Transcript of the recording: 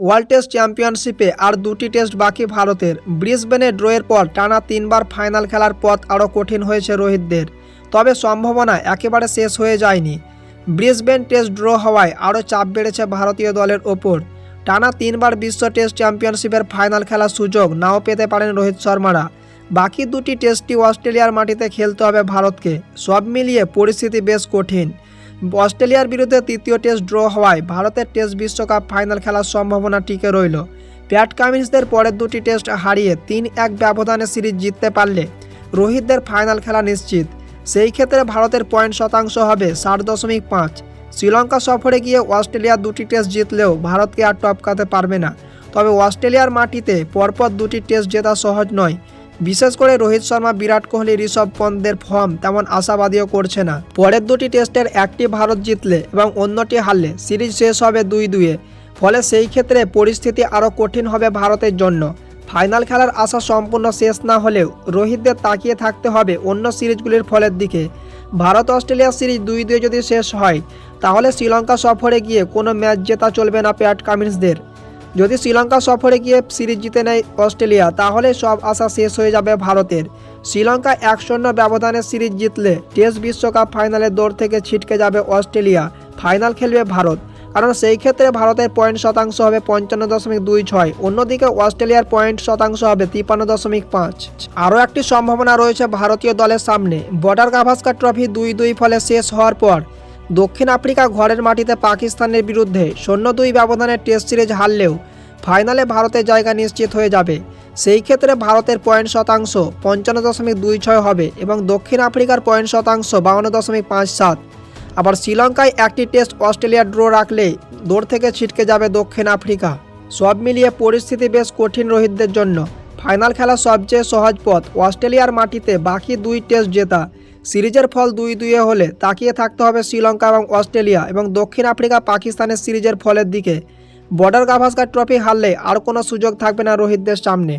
World test চ্যাম্পিয়নশিপে আর দুটি test বাকি ভারতের। ব্রিসবেনে ড্রয়ের পর টানা তিনবার ফাইনাল খেলার পথ আরও কঠিন হয়েছে রোহিতদের, তবে সম্ভাবনা একেবারে শেষ হয়ে যায়নি। ব্রিসবেন টেস্ট ড্র হওয়ায় আরও চাপ বেড়েছে ভারতীয় দলের ওপর। টানা তিনবার বিশ্ব টেস্ট চ্যাম্পিয়নশিপের ফাইনাল খেলার সুযোগ নাও পেতে পারেন রোহিত শর্মারা। বাকি দুটি টেস্টটি অস্ট্রেলিয়ার মাটিতে খেলতে হবে ভারতকে, সব মিলিয়ে পরিস্থিতি বেশ কঠিন। অস্ট্রেলিয়ার বিরুদ্ধে তৃতীয় টেস্ট ড্র হওয়ায় ভারতের টেস্ট বিশ্বকাপ ফাইনাল খেলার সম্ভাবনা টিকে রইল। প্যাট কামিন্সদের পরের দুটি টেস্ট হারিয়ে তিন এক ব্যবধানে সিরিজ জিততে পারলে রোহিতদের ফাইনাল খেলা নিশ্চিত। সেই ক্ষেত্রে ভারতের পয়েন্ট শতাংশ হবে ষাট দশমিক পাঁচ। শ্রীলঙ্কা সফরে গিয়ে অস্ট্রেলিয়া দুটি টেস্ট জিতলেও ভারতকে আর টপকাতে পারবে না। তবে অস্ট্রেলিয়ার মাটিতে পরপর দুটি টেস্ট জেতা সহজ নয়। বিশেষ করে রোহিত শর্মা, বিরাট কোহলি, ঋষভ পন্থের ফর্ম তেমন আশাবাদীও করছে না। পরের দুটি টেস্টের একটি ভারত জিতলে এবং অন্যটি হারলে সিরিজ শেষ হবে দুই দুয়ে ফলে সেই ক্ষেত্রে পরিস্থিতি আরও কঠিন হবে ভারতের জন্য। ফাইনাল খেলার আশা সম্পূর্ণ শেষ না হলেও রোহিতদের তাকিয়ে থাকতে হবে অন্য সিরিজগুলির ফলের দিকে। ভারত অস্ট্রেলিয়া সিরিজ দুই দুয়ে যদি শেষ হয়, তাহলে শ্রীলঙ্কা সফরে গিয়ে কোনো ম্যাচ জেতা চলবে না প্যাট কামিন্সদের। যদি শ্রীলঙ্কা সফরে গিয়ে সিরিজ জিতে নেয় অস্ট্রেলিয়া, তাহলে সব আশা শেষ হয়ে যাবে ভারতের। শ্রীলঙ্কা এক শূন্য ব্যবধানে সিরিজ জিতলে টেস্ট বিশ্বকাপ ফাইনালের দৌড় থেকে ছিটকে যাবে অস্ট্রেলিয়া, ফাইনাল খেলবে ভারত। কারণ সেই ক্ষেত্রে ভারতের পয়েন্ট শতাংশ হবে পঞ্চান্ন দশমিক দুই ছয়, অন্যদিকে অস্ট্রেলিয়ার পয়েন্ট শতাংশ হবে তিপ্পান্ন দশমিক পাঁচ। আরও একটি সম্ভাবনা রয়েছে ভারতীয় দলের সামনে। বর্ডার গাভাস্কার ট্রফি দুই দুই ফলে শেষ হওয়ার পর দক্ষিণ আফ্রিকা ঘরের মাটিতে পাকিস্তানের বিরুদ্ধে শূন্য দুই ব্যবধানে টেস্ট সিরিজ হারলেও ফাইনালে ভারতের জায়গা নিশ্চিত হয়ে যাবে। সেই ক্ষেত্রে ভারতের পয়েন্ট শতাংশ পঞ্চান্ন দশমিক দুই ছয় হবে এবং দক্ষিণ আফ্রিকার পয়েন্ট শতাংশ বাউন্ন দশমিক পাঁচ সাত। আবার শ্রীলঙ্কায় একটি টেস্ট অস্ট্রেলিয়া ড্র রাখলে দৌড় থেকে ছিটকে যাবে দক্ষিণ আফ্রিকা। সব মিলিয়ে পরিস্থিতি বেশ কঠিন রোহিতদের জন্য। ফাইনাল খেলা সবচেয়ে সহজ পথ অস্ট্রেলিয়ার মাটিতে বাকি দুই টেস্ট জেতা। সিরিজের ফল দুই দুইয়ে হলে তাকিয়ে থাকতে হবে শ্রীলঙ্কা এবং অস্ট্রেলিয়া এবং দক্ষিণ আফ্রিকা পাকিস্তানের সিরিজের ফলের দিকে। বর্ডার গাভাস্কার ট্রফি হারলে আর কোনো সুযোগ থাকবে না রোহিতদের সামনে।